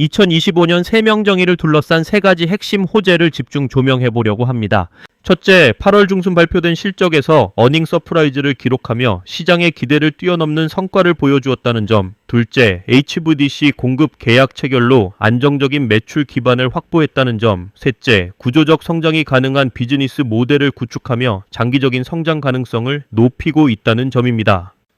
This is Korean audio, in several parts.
2025년 세명 정의를 둘러싼 세 가지 핵심 호재를 집중 조명해 보려고 합니다. 첫째, 8월 중순 발표된 실적에서 어닝 서프라이즈를 기록하며 시장의 기대를 뛰어넘는 성과를 보여주었다는 점. 둘째, HVDC 공급 계약 체결로 안정적인 매출 기반을 확보했다는 점. 셋째, 구조적 성장이 가능한 비즈니스 모델을 구축하며 장기적인 성장 가능성을 높이고 있다는 점입니다.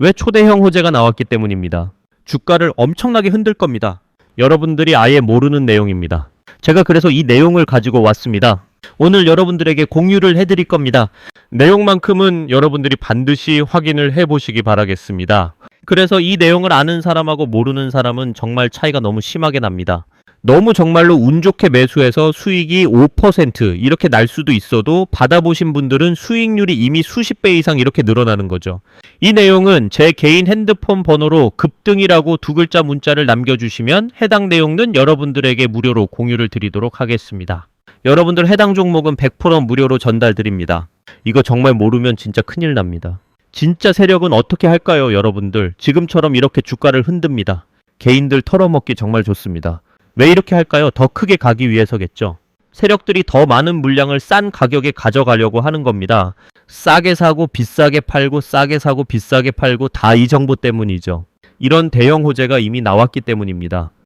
왜 초대형 호재가 나왔기 때문입니다. 주가를 엄청나게 흔들 겁니다. 여러분들이 아예 모르는 내용입니다. 제가 그래서 이 내용을 가지고 왔습니다. 오늘 여러분들에게 공유를 해드릴 겁니다. 내용만큼은 여러분들이 반드시 확인을 해보시기 바라겠습니다. 그래서 이 내용을 아는 사람하고 모르는 사람은 정말 차이가 너무 심하게 납니다. 너무 정말로 운 좋게 매수해서 수익이 5% 이렇게 날 수도 있어도 받아보신 분들은 수익률이 이미 수십 배 이상 이렇게 늘어나는 거죠. 이 내용은 제 개인 핸드폰 번호로 급등이라고 두 글자 문자를 남겨주시면 해당 내용은 여러분들에게 무료로 공유를 드리도록 하겠습니다. 여러분들 해당 종목은 100% 무료로 전달드립니다. 이거 정말 모르면 진짜 큰일 납니다. 진짜 세력은 어떻게 할까요, 여러분들? 지금처럼 이렇게 주가를 흔듭니다. 개인들 털어먹기 정말 좋습니다. 왜 이렇게 할까요? 더 크게 가기 위해서겠죠. 세력들이 더 많은 물량을 싼 가격에 가져가려고 하는 겁니다. 싸게 사고 비싸게 팔고 싸게 사고 비싸게 팔고 다 이 정보 때문이죠. 이런 대형 호재가 이미 나왔기 때문입니다.